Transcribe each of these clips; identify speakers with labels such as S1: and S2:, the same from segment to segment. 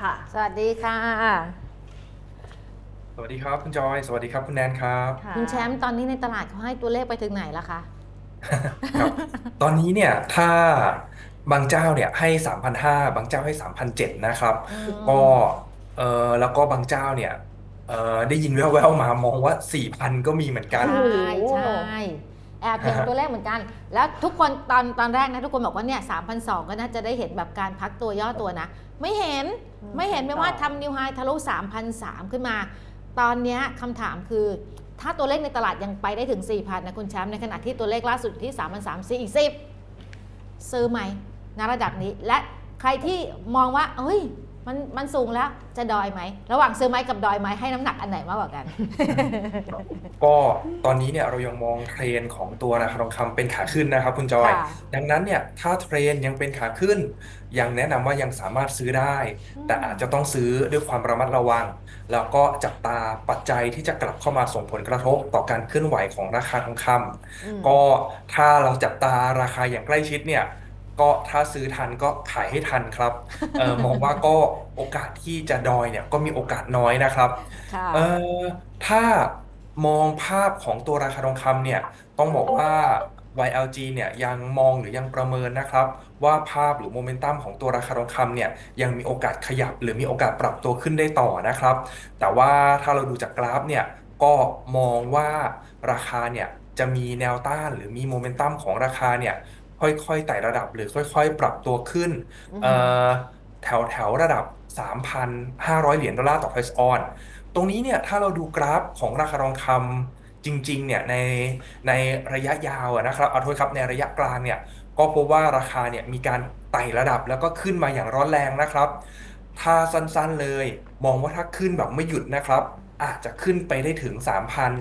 S1: ค่ะ
S2: สวัสดีค่ะ
S3: สวัสดีครับคุณจอย สวัสดีครับคุณแนนครับ
S2: คุณแชมป์ตอนนี้ในตลาดเขาให้ตัวเลขไปถึงไหนแล้วคะ
S3: ครับ ตอนนี้เนี่ยถ้าบางเจ้าเนี่ยให้3,500บางเจ้าให้3,700นะครับ
S2: อืม
S3: ก็เออแล้วก็บางเจ้าเนี่ยเออได้ยินแว่วๆมามองว่า4,000ก็มีเหมือนกัน
S2: ใช่
S1: โอ้โห
S2: ใช่ แอบเห็น
S3: ฮะ
S2: ตัวเลขเหมือนกัน แล้วทุกคนตอนตอนแรกนะทุกคนบอกว่าเนี่ยสามพันสองก็น่าจะได้เห็นแบบการพักตัวย่อตัวนะ ไม่เห็น
S1: อืม
S2: ไม่เห็นไม่ว่า
S1: ต่อ
S2: ทำนิวไฮทะลุ3,003ขึ้นมา ตอนเนี้ยคำถามคือ ถ้าตัวเลขในตลาดยังไปได้ถึง 4,000นะคุณแชมป์ในขณะที่ตัวเลขล่าสุดที่3,003ซีอีก10ซื้อไหมณระดับนี้และใครที่มองว่าเอ้ย มันมันสูงแล้วจะดอยไหม ระหว่างซื้อไหมกับดอยไหมให้น้ำหนักอันไหนมากกว่ากัน
S3: ก็ตอนนี้เนี่ยเรายังมองเทรนด์ของตัวราคาทองคำเป็นขาขึ้นนะครับคุณจอย
S2: ค่ะ
S3: ดังนั้นเนี่ยถ้าเทรนด์ยังเป็นขาขึ้น ยังแนะนำว่ายังสามารถซื้อได้แต่อาจจะต้องซื้อด้วยความระมัดระวัง แล้วก็จับตาปัจจัยที่จะกลับเข้ามาส่งผลกระทบต่อการเคลื่อนไหวของราคาทองคำ
S2: อืม
S3: ก็ถ้าเราจับตาราคาอย่างใกล้ชิดเนี่ย ก็ถ้าซื้อทันก็ขายให้ทันครับเออมองว่าก็โอกาสที่จะดอยเนี่ยก็มีโอกาสน้อยนะครับ
S2: ค่ะ
S3: เออถ้ามองภาพของตัวราคาทองคำเนี่ยต้องบอกว่า YLG เนี่ยยังมองหรือยังประเมินนะครับ ว่าภาพหรือโมเมนตัมของตัวราคาทองคำเนี่ยยังมีโอกาสขยับ หรือมีโอกาสปรับตัวขึ้นได้ต่อนะครับ แต่ว่าถ้าเราดูจากกราฟเนี่ยก็มองว่าราคาเนี่ยจะมีแนวต้านหรือมีโมเมนตัมของราคาเนี่ย ค่อยๆไต่ระดับหรือค่อย ๆ ปรับตัวขึ้นเอ่อแถวแถวระดับ 3,500 เหรียญดอลลาร์ต่อ price on ตรงนี้เนี่ยถ้าเราดูกราฟของราคาทองคำจริง ๆ เนี่ยในในระยะยาวอะนะครับเอาโทษครับในระยะกลางเนี่ย ก็พบว่าราคาเนี่ยมีการไต่ระดับแล้วก็ขึ้นมาอย่างร้อนแรงนะครับ ถ้าสั้นๆเลย มองว่าถ้าขึ้นแบบไม่หยุดนะครับ อาจจะขึ้นไปได้ถึง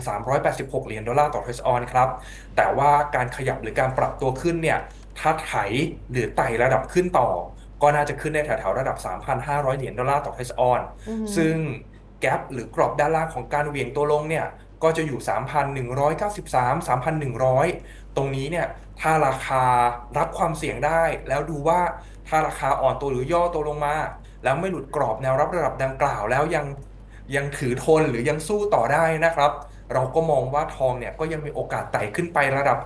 S3: 3,386 เหรียญดอลลาร์ต่อ price on ครับ แต่ว่าการขยับหรือการปรับตัวขึ้นเนี่ย ถ้าไถหรือไต่ระดับขึ้นต่อ ก็น่าจะขึ้นได้แถวๆระดับ 3,500 เหรียญดอลลาร์ต่อ price on
S2: อืม
S3: ซึ่งแกปหรือกรอบด้านล่างของการเหวี่ยงตัวลงเนี่ย ก็จะอยู่ 3,193 3,100 ตรงนี้เนี่ย ถ้าราคารับความเสี่ยงได้ แล้วดูว่าถ้าราคาอ่อนตัวหรือย่อตัวลงมา แล้วไม่หลุดกรอบแนวรับระดับดังกล่าวแล้วยัง ยังถือทนหรือยังสู้ต่อได้นะครับ เราก็มองว่าทองเนี่ยก็ยังมีโอกาสไต่ขึ้นไประดับ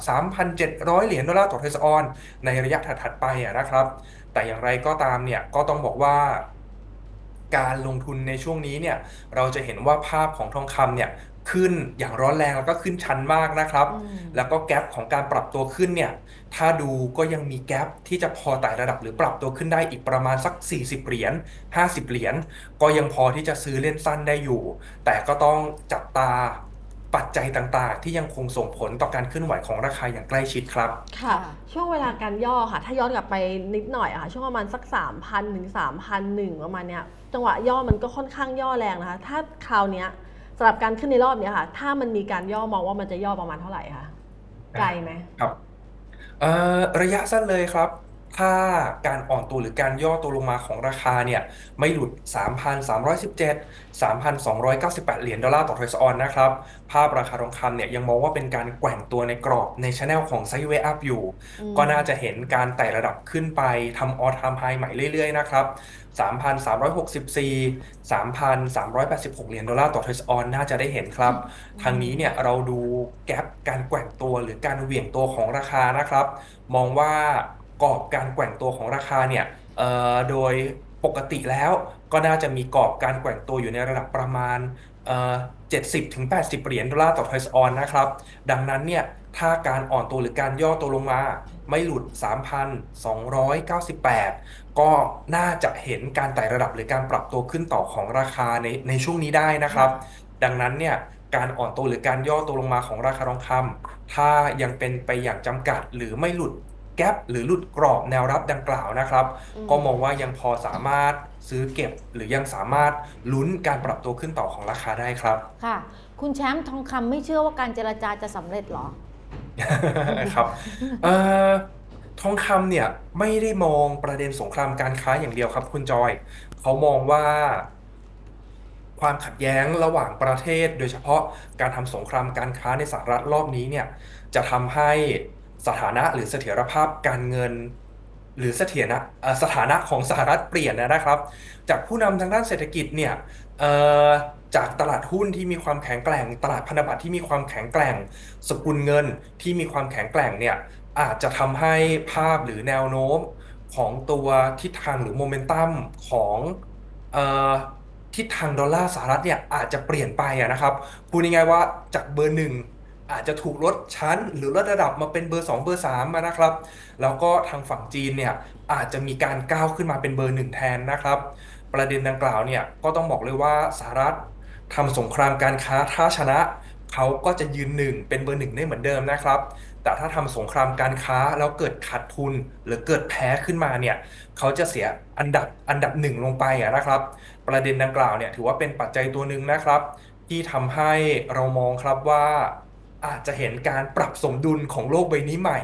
S3: 3,700 เหรียญดอลลาร์ต่อเทสออน ในระยะถัดๆไปอะนะครับ แต่อย่างไรก็ตามเนี่ยก็ต้องบอกว่าการลงทุนในช่วงนี้เนี่ยเราจะเห็นว่าภาพของทองคำเนี่ย ขึ้นอย่างร้อนแรงแล้วก็ขึ้นชันมากนะครับ
S2: อืม
S3: แล้วก็แกลบของการปรับตัวขึ้นเนี่ยถ้าดูก็ยังมีแกลบที่จะพอไต่ระดับหรือปรับตัวขึ้นได้อีกประมาณสัก 40 เหรียญ 50 เหรียญ ก็ยังพอที่จะซื้อเล่นสั้นได้อยู่ แต่ก็ต้องจับตาปัจจัยต่างๆ ที่ยังคงส่งผลต่อการเคลื่อนไหวของราคาอย่างใกล้ชิดครับ
S1: ค่ะ ช่วงเวลาการย่อค่ะ ถ้าย้อนกลับไปนิดหน่อยอะค่ะ ช่วงประมาณสัก 3,000ถึง3,001ประมาณเนี้ยจังหวะย่อมันก็ค่อนข้างย่อแรงนะคะ ถ้าคราวเนี้ย สำหรับการขึ้นในรอบเนี้ยค่ะ ถ้ามันมีการย่อมองว่ามันจะย่อประมาณเท่าไหร่คะไกลไหม
S3: ครับเอ่อระยะสั้นเลยครับ ถ้าการอ่อนตัวหรือการย่อตัวลงมาของราคาเนี่ย ไม่หลุด 3,317 3,298 เหรียญดอลลาร์ต่อทรอยส์ออนนะครับ ภาพราคาทองคำเนี่ยยังมองว่าเป็นการแกว่งตัวในกรอบในช anel ของไซด์เวย์อัพอยู่
S1: อืม
S3: ก็น่าจะเห็นการไต่ระดับขึ้นไปทำออทามไฮใหม่เรื่อยๆนะครับ3,364 3,386 เหรียญดอลลาร์ต่อทรอยส์ออนน่าจะได้เห็นครับทางนี้เนี่ยเราดูแกลบการแกว่งตัวหรือการเหวี่ยงตัวของราคานะครับ มองว่า กรอบการแกว่งตัวของราคาเนี่ยโดยปกติแล้วก็น่าจะมีกรอบการแกว่งตัวอยู่ในระดับประมาณ 70ถึง80 เหรียญดอลลาร์ต่อ price on นะครับ ดังนั้นเนี่ยถ้าการอ่อนตัวหรือการย่อตัวลงมา ไม่หลุด 3,298 ก็น่าจะเห็นการไต่ระดับหรือการปรับตัวขึ้นต่อของราคาในในช่วงนี้ได้นะครับ ดังนั้นเนี่ยการอ่อนตัวหรือการย่อตัวลงมาของราคาทองคำถ้ายังเป็นไปอย่างจำกัดหรือไม่หลุด แกลบหรือหลุดกรอบแนวรับดังกล่าวนะครับ
S2: อืม
S3: ก็มองว่ายังพอสามารถซื้อเก็บหรือยังสามารถลุ้นการปรับตัวขึ้นต่อของราคาได้ครับ
S2: ค่ะ คุณแชมป์ทองคำไม่เชื่อว่าการเจรจาจะสำเร็จเหรอ
S3: ครับเอ่อทองคำเนี่ยไม่ได้มองประเด็นสงครามการค้าอย่างเดียวครับคุณจอย เขามองว่า ความขัดแย้งระหว่างประเทศ โดยเฉพาะการทำสงครามการค้าในสหรัฐรอบนี้เนี่ย จะทำให้ สถานะหรือเสถียรภาพการเงิน หรือเสถียรนะสถานะของสหรัฐเปลี่ยนนะครับ จากผู้นำทางด้านเศรษฐกิจเนี่ยจากตลาดหุ้นที่มีความแข็งแกร่ง ตลาดพันธบัตรที่มีความแข็งแกร่ง สกุลเงินที่มีความแข็งแกร่งเนี่ยอาจจะทำให้ภาพหรือแนวโน้มของตัวทิศทางหรือโมเมนตัมของออทิศทางดอลลาร์สหรัฐเนี่ยอาจจะเปลี่ยนไปนะครับพูดง่ายๆว่าจากเบอร์หนึ่ง อาจจะถูกลดชั้นหรือลดระดับมาเป็นเบอร์ 2 เบอร์ 3 มานะครับ แล้วก็ทางฝั่งจีนเนี่ยอาจจะมีการก้าวขึ้นมาเป็นเบอร์หนึ่งแทนนะครับ ประเด็นดังกล่าวเนี่ยก็ต้องบอกเลยว่าสหรัฐทำสงครามการค้าถ้าชนะเขาก็จะยืนหนึ่งเป็นเบอร์หนึ่งได้เหมือนเดิมนะครับ แต่ถ้าทำสงครามการค้าแล้วเกิดขาดทุนหรือเกิดแพ้ขึ้นมาเนี่ยเขาจะเสียอันดับอันดับหนึ่งลงไปะนะครับ ประเด็นดังกล่าวเนี่ยถือว่าเป็นปัจจัยตัวหนึ่งนะครับ ที่ทำให้เรามองครับว่า อาจจะเห็นการปรับสมดุลของโลกใบนี้ใหม่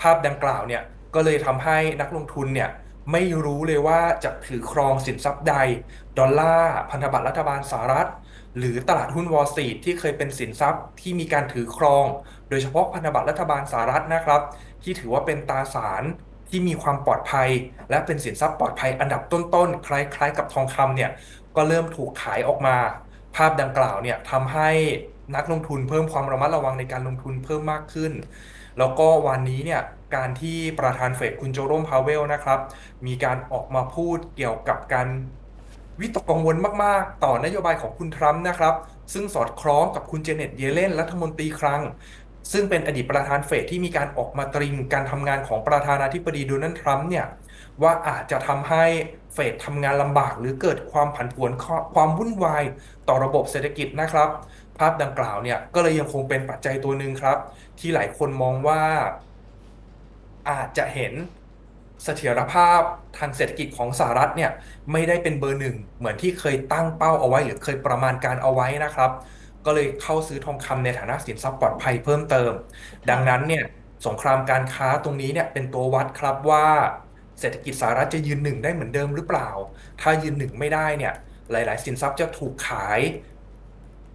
S3: ภาพดังกล่าวเนี่ยก็เลยทำให้นักลงทุนเนี่ยไม่รู้เลยว่าจะถือครองสินทรัพย์ใด ดอลลาร์พันธบัตรรัฐบาลสหรัฐ หรือตลาดหุ้นวอลสตรีทที่เคยเป็นสินทรัพย์ที่มีการถือครอง โดยเฉพาะพันธบัตรรัฐบาลสหรัฐนะครับ ที่ถือว่าเป็นตราสารที่มีความปลอดภัย และเป็นสินทรัพย์ปลอดภัยอันดับต้นๆ คล้ายๆ กับทองคำเนี่ยก็เริ่มถูกขายออกมา ภาพดังกล่าวเนี่ยทำให้ นักลงทุนเพิ่มความระมัดระวังในการลงทุนเพิ่มมากขึ้น แล้วก็วันนี้เนี่ยการที่ประธานเฟดคุณโจโรมพาเวลนะครับ มีการออกมาพูดเกี่ยวกับการวิตกกังวลมาก ๆ ต่อนโยบายของคุณทรัมป์นะครับ ซึ่งสอดคล้องกับคุณเจเน็ตเยเลนรัฐมนตรีคลังซึ่งเป็นอดีตประธานเฟดที่มีการออกมาตริงการทำงานของประธานาธิบดีโดนัลด์ทรัมป์เนี่ยว่าอาจจะทำให้เฟดทำงานลำบากหรือเกิดความผันผวนความวุ่นวายต่อระบบเศรษฐกิจนะครับ ภาพดังกล่าวเนี่ยก็เลยยังคงเป็นปัจจัยตัวหนึ่งครับ ที่หลายคนมองว่าอาจจะเห็นเสถียรภาพทางเศรษฐกิจของสหรัฐเนี่ยไม่ได้เป็นเบอร์หนึ่งเหมือนที่เคยตั้งเป้าเอาไว้ หรือเคยประมาณการเอาไว้นะครับ ก็เลยเข้าซื้อทองคำในฐานะสินทรัพย์ปลอดภัยเพิ่มเติม ดังนั้นเนี่ยสงครามการค้าตรงนี้เนี่ยเป็นตัววัดครับว่าเศรษฐกิจสหรัฐจะยืนหนึ่งได้เหมือนเดิมหรือเปล่า ถ้ายืนหนึ่งไม่ได้เนี่ยหลาย ๆ สินทรัพย์จะถูกขาย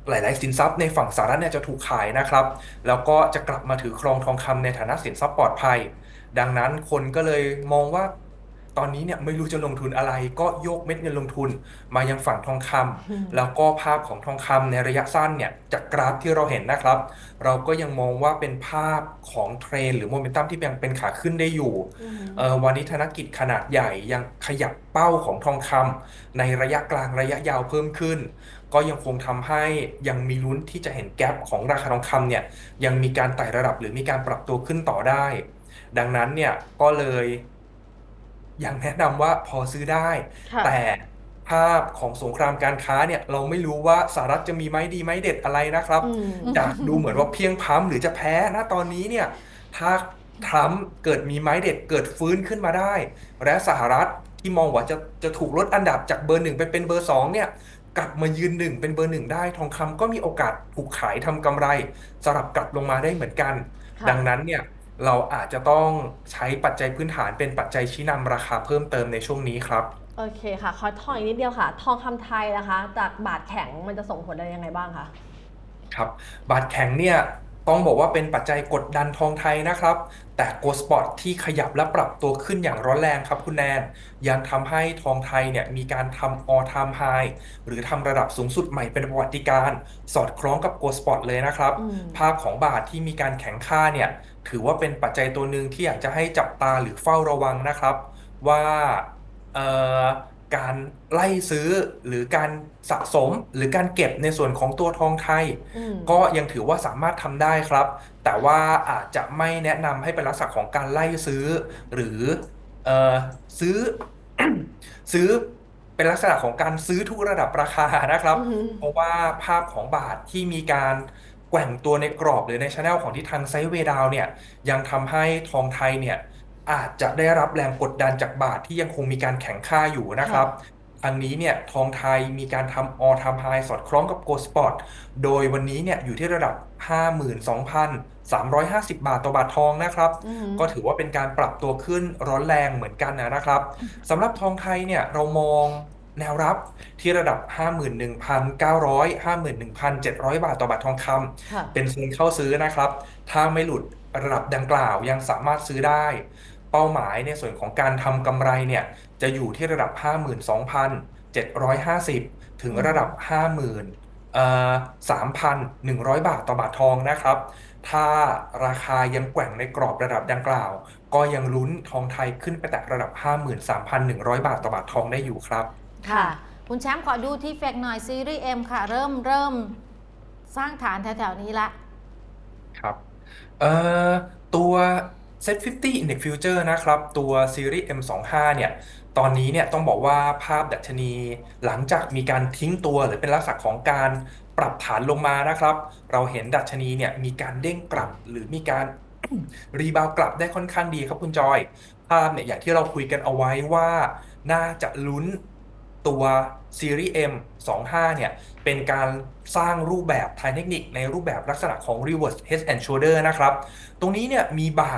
S3: หลาย ๆ สินทรัพย์ในฝั่งสหรัฐเนี่ยจะถูกขายนะครับ แล้วก็จะกลับมาถือครองทองคำในฐานะสินทรัพย์ปลอดภัย ดังนั้นคนก็เลยมองว่า ตอนนี้เนี่ยไม่รู้จะลงทุนอะไร ก็โยกเม็ดเงินลงทุน มายังฝั่งทองคำแล้วก็ภาพของทองคำในระยะสั้นเนี่ยจากกราฟที่เราเห็นนะครับ เราก็ยังมองว่าเป็นภาพของเทรนหรือโมเมนตัมที่ยังเป็นขาขึ้นได้อยู่เอ่อวันนี้ธนกิจขนาดใหญ่ยังขยับเป้าของทองคำในระยะกลางระยะยาวเพิ่มขึ้น ก็ยังคงทำให้ยังมีลุ้นที่จะเห็นแกลบของราคาทองคำเนี่ยยังมีการไต่ระดับหรือมีการปรับตัวขึ้นต่อได้ ดังนั้นเนี่ยก็เลย ยังแนะนำว่าพอซื้อได้
S1: ค่ะ
S3: แต่ภาพของสงครามการค้าเนี่ย เราไม่รู้ว่าสหรัฐจะมีไม้ดีไม้เด็ดอะไรนะครับ
S1: อืม
S3: จากดูเหมือนว่าเพียงพล้ำหรือจะแพ้นะตอนนี้เนี่ย ถ้าทรัมป์เกิดมีไม้เด็ดเกิดฟื้นขึ้นมาได้ และสหรัฐที่มองว่าจะจะถูกลดอันดับจากเบอร์หนึ่งไปเป็นเบอร์สองเนี่ย กลับมายืนหนึ่งเป็นเบอร์หนึ่งได้ทองคำก็มีโอกาสถูกขายทำกำไรสลับกลับลงมาได้เหมือนกัน
S1: ค่ะ
S3: ดังนั้นเนี่ย เราอาจจะต้องใช้ปัจจัยพื้นฐานเป็นปัจจัยชี้นำราคาเพิ่มเติมในช่วงนี้ครับ
S1: โอเคค่ะ ขอทองอีกนิดเดียวค่ะ ทองคำไทยนะคะ จากบาทแข็งมันจะส่งผลอะไรยังไงบ้างคะ
S3: ครับ บาทแข็งเนี่ยต้องบอกว่าเป็นปัจจัยกดดันทองไทยนะครับ แต่โกลด์สปอตที่ขยับและปรับตัวขึ้นอย่างร้อนแรงครับคุณแนน ยังทำให้ทองไทยเนี่ยมีการทำ all time high หรือทำระดับสูงสุดใหม่เป็นประวัติการณ์สอดคล้องกับโกลด์สปอตเลยนะครับ
S1: อืม
S3: ภาพของบาทที่มีการแข็งค่าเนี่ย ถือว่าเป็นปัจจัยตัวหนึ่งที่อยากจะให้จับตาหรือเฝ้าระวังนะครับ ว่าเอ่อการไล่ซื้อหรือการสะสมหรือการเก็บในส่วนของตัวทองไทย
S1: อืม
S3: ก็ยังถือว่าสามารถทำได้ครับ แต่ว่าอาจจะไม่แนะนำให้เป็นลักษณะของการไล่ซื้อ หรือเอ่อซื้อ ซื้อเป็นลักษณะของการซื้อทุกระดับราคานะครับ
S1: อือหือ
S3: เพราะว่าภาพของบาทที่มีการ แกว่งตัวในกรอบหรือในช anel ของทิศทางไซด์เวย์ดาวเนี่ยยังทำให้ทองไทยเนี่ยอาจจะได้รับแรงกดดันจากบาทที่ยังคงมีการแข็งค่าอยู่นะครับทางนี้เนี่ยทองไทยมีการทำ all time high สอดคล้องกับ gold spot โดยวันนี้เนี่ยอยู่ที่ระดับ 52,350 บาทต่อบาททองนะครับ
S1: อือหือ
S3: ก็ถือว่าเป็นการปรับตัวขึ้นร้อนแรงเหมือนกันนะครับสำหรับทองไทยเนี่ยเรามอง แนวรับที่ระดับ 51,900 51,700 บาทต่อบาททองคำ
S1: ค่ะ
S3: เป็นโซนเข้าซื้อนะครับ ถ้าไม่หลุดระดับดังกล่าวยังสามารถซื้อได้ เป้าหมายในส่วนของการทำกำไรเนี่ยจะอยู่ที่ระดับ 52,750 ถึงระดับ 50,000เอ่อ3,100 บาทต่อบาททองนะครับ ถ้าราคายังแกว่งในกรอบระดับดังกล่าว ก็ยังลุ้นทองไทยขึ้นไปแตะระดับ 53,100 บาทต่อบาททองได้อยู่ครับ
S2: ค่ะ คุณแชมป์ขอดูที่เฟกหน่อยซีรีส์ M ค่ะ เริ่มเริ่มสร้างฐานแถวๆนี้ละ
S3: ครับเอ่อตัว Set 50 Index Future นะครับ ตัวซีรีส์ M25 เนี่ย ตอนนี้เนี่ยต้องบอกว่าภาพดัชนี หลังจากมีการทิ้งตัวหรือเป็นลักษณะของการปรับฐานลงมานะครับ เราเห็นดัชนีเนี่ยมีการเด้งกลับหรือมีการ รีบาวกลับได้ค่อนข้างดีครับคุณจอย ภาพเนี่ยอย่างที่เราคุยกันเอาไว้ว่า น่าจะลุ้น ตัวซีรีส์ M 25เนี่ย เป็นการสร้างรูปแบบทางเทคนิคในรูปแบบลักษณะของ reverse head and shoulder นะครับ ตรงนี้เนี่ยมีบ่า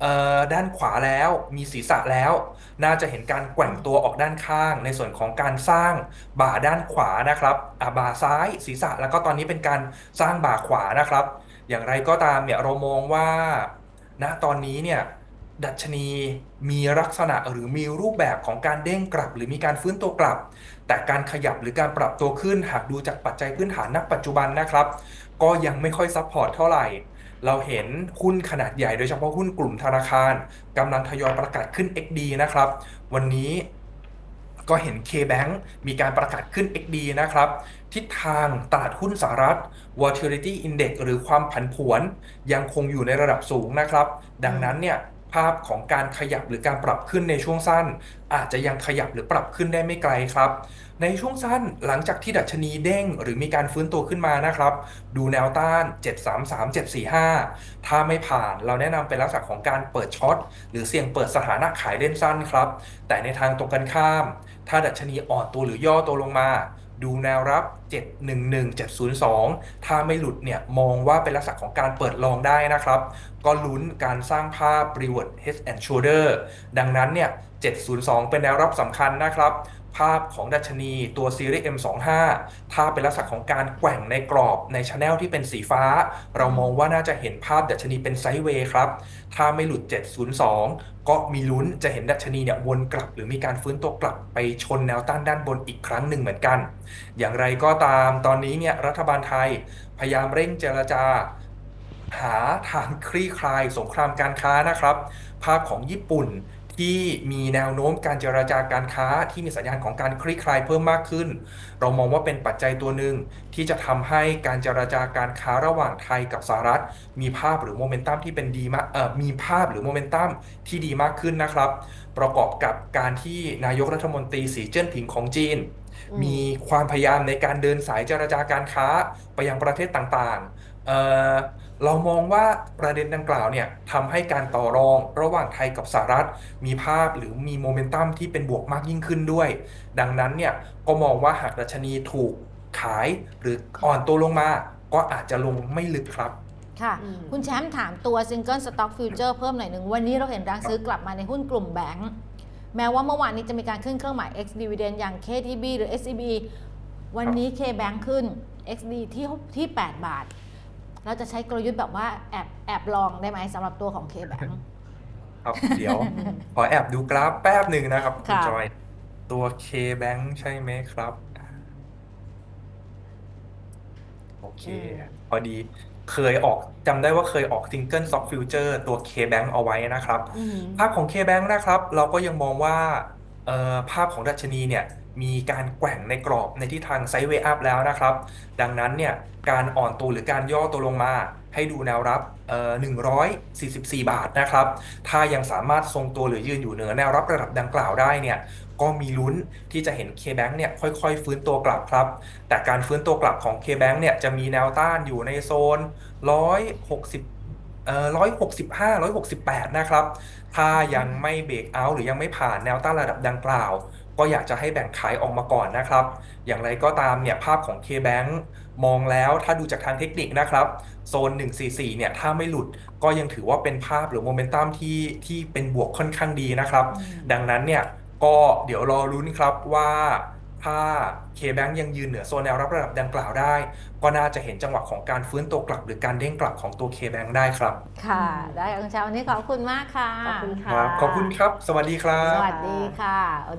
S3: เอ่อด้านขวาแล้วมีศีรษะแล้ว น่าจะเห็นการแกว่งตัวออกด้านข้าง ในส่วนของการสร้างบ่าด้านขวานะครับบ่าซ้ายศีรษะแล้วก็ตอนนี้เป็นการสร้างบ่าขวานะครับ อย่างไรก็ตามเนี่ยเรามองว่าณตอนนี้เนี่ย ดัชนีมีลักษณะหรือมีรูปแบบของการเด้งกลับ หรือมีการฟื้นตัวกลับ แต่การขยับหรือการปรับตัวขึ้นหากดูจากปัจจัยพื้นฐานณปัจจุบันนะครับ ก็ยังไม่ค่อยซัพพอร์ตเท่าไหร่ เราเห็นหุ้นขนาดใหญ่โดยเฉพาะหุ้นกลุ่มธนาคารกำลังทยอยประกาศขึ้น XD นะครับ วันนี้ก็เห็น KBank มีการประกาศขึ้น XD นะครับ ทิศทางตลาดหุ้นสหรัฐ Volatility Index หรือความผันผวน ยังคงอยู่ในระดับสูงนะครับ ดังนั้นเนี่ย ภาพของการขยับหรือการปรับขึ้นในช่วงสั้น อาจจะยังขยับหรือปรับขึ้นได้ไม่ไกลครับ ในช่วงสั้นหลังจากที่ดัชนีเด้งหรือมีการฟื้นตัวขึ้นมานะครับ ดูแนวต้าน 733 745 ถ้าไม่ผ่านเราแนะนำเป็นลักษณะของการเปิดช็อตหรือเสี่ยงเปิดสถานะขายเล่นสั้นครับ แต่ในทางตรงกันข้าม ถ้าดัชนีอ่อนตัวหรือย่อตัวลงมา ดูแนวรับ 711 702 ถ้าไม่หลุดเนี่ยมองว่าเป็นลักษณะของการเปิดลองได้นะครับ ก็ลุ้นการสร้างภาพ reward head and shoulder ดังนั้นเนี่ย702 เป็นแนวรับสำคัญนะครับ ภาพของดัชนีตัวซีรีส์ M25 ถ้าเป็นลักษณะของการแกว่งในกรอบในช anel ที่เป็นสีฟ้า เรามองว่าน่าจะเห็นภาพดัชนีเป็นไซด์เวย์ครับ ถ้าไม่หลุด 702 ก็มีลุ้นจะเห็นดัชนีเนี่ยวนกลับ หรือมีการฟื้นตัวกลับไปชนแนวต้านด้านบนอีกครั้งหนึ่งเหมือนกัน อย่างไรก็ตามตอนนี้เนี่ยรัฐบาลไทยพยายามเร่งเจรจา หาทางคลี่คลายสงครามการค้านะครับ ภาพของญี่ปุ่น ที่มีแนวโน้มการเจรจาการค้าที่มีสัญญาณของการคลี่คลายเพิ่มมากขึ้น เรามองว่าเป็นปัจจัยตัวหนึ่งที่จะทำให้การเจรจาการค้าระหว่างไทยกับสหรัฐ มีภาพหรือโมเมนตัมที่เป็นดีมากเอ่อมีภาพหรือโมเมนตัมที่ดีมากขึ้นนะครับ ประกอบกับการที่นายกรัฐมนตรีสีเจิ้นผิงของจีน
S1: ม
S3: มีความพยายามในการเดินสายเจรจาการค้าไปยังประเทศต่างๆ เอ่อเรามองว่าประเด็นดังกล่าวเนี่ยทำให้การต่อรองระหว่างไทยกับสหรัฐ มีภาพหรือมีโมเมนตัมที่เป็นบวกมากยิ่งขึ้นด้วย ดังนั้นเนี่ยก็มองว่าหากดัชนีถูกขายหรืออ่อนตัวลงมา ก็อาจจะลงไม่ลึกครับ
S2: ค่ะ
S1: อืม
S2: คุณแชมป์ถามตัวซิงเกิลสต็อกฟิวเจอร์เพิ่มหน่อยหนึ่งวันนี้เราเห็นแรงซื้อกลับมาในหุ้นกลุ่มแบงก์แม้ว่าเมื่อวานนี้จะมีการขึ้นเครื่องหมาย X dividend อย่าง KTB หรือ SCB วันนี้ KBank ขึ้น XD ที่ที่ 8 บาท เราจะใช้กลยุทธ์แบบว่าแอบแอบลองได้ไหมสำหรับตัวของ KBank
S3: ครับเดี๋ยว ขอแอบดูกราฟแป๊บหนึ่งนะครับคุณ
S1: ค่ะ
S3: จอยตัว KBank ใช่ไหมครับ โอเค พอดีเคยออกจำได้ว่าเคยออก Single Stock Future ตัว KBank เอาไว้นะครับ
S1: อืม
S3: ภาพของ KBank นะครับ เราก็ยังมองว่าเอ่อภาพของดัชนีเนี่ย มีการแกว่งในกรอบในทิศทางไซด์เวย์อัพแล้วนะครับ ดังนั้นเนี่ยการอ่อนตัวหรือการย่อตัวลงมา ให้ดูแนวรับเอ่อ144 บาทนะครับ ถ้ายังสามารถทรงตัวหรือยืนอยู่เหนือแนวรับระดับดังกล่าวได้เนี่ยก็มีลุ้นที่จะเห็น KBank เนี่ยค่อยๆ ฟื้นตัวกลับครับ แต่การฟื้นตัวกลับของ KBank เนี่ยจะมีแนวต้านอยู่ในโซน 160เอ่อ165 168นะครับ ถ้ายังไม่เบรกเอาท์หรือยังไม่ผ่านแนวต้านระดับดังกล่าว ก็อยากจะให้แบ่งขายออกมาก่อนนะครับ อย่างไรก็ตามเนี่ยภาพของ KBank มองแล้วถ้าดูจากทางเทคนิคนะครับโซน 144 เนี่ยถ้าไม่หลุดก็ยังถือว่าเป็นภาพหรือโมเมนตัมที่ที่เป็นบวกค่อนข้างดีนะครับ ดังนั้นเนี่ยก็เดี๋ยวรอรุ้นครับว่าถ้า K-Bank ยังยืนเหนือโซนแนวรับระดับดังกล่าวได้ ก็น่าจะเห็นจังหวะของการฟื้นตัวกลับ หรือการเด้งกลับของตัว K-Bank ได้ครับ
S2: ค่ะ ได้ค่ะคุณแชมป์วันนี้ขอบคุณมากค่ะ
S1: ขอบคุณ
S3: ค
S1: ค่ะ
S3: รับขอบคุณครับ สวัสดีครับ
S2: สวัสดีค่ะ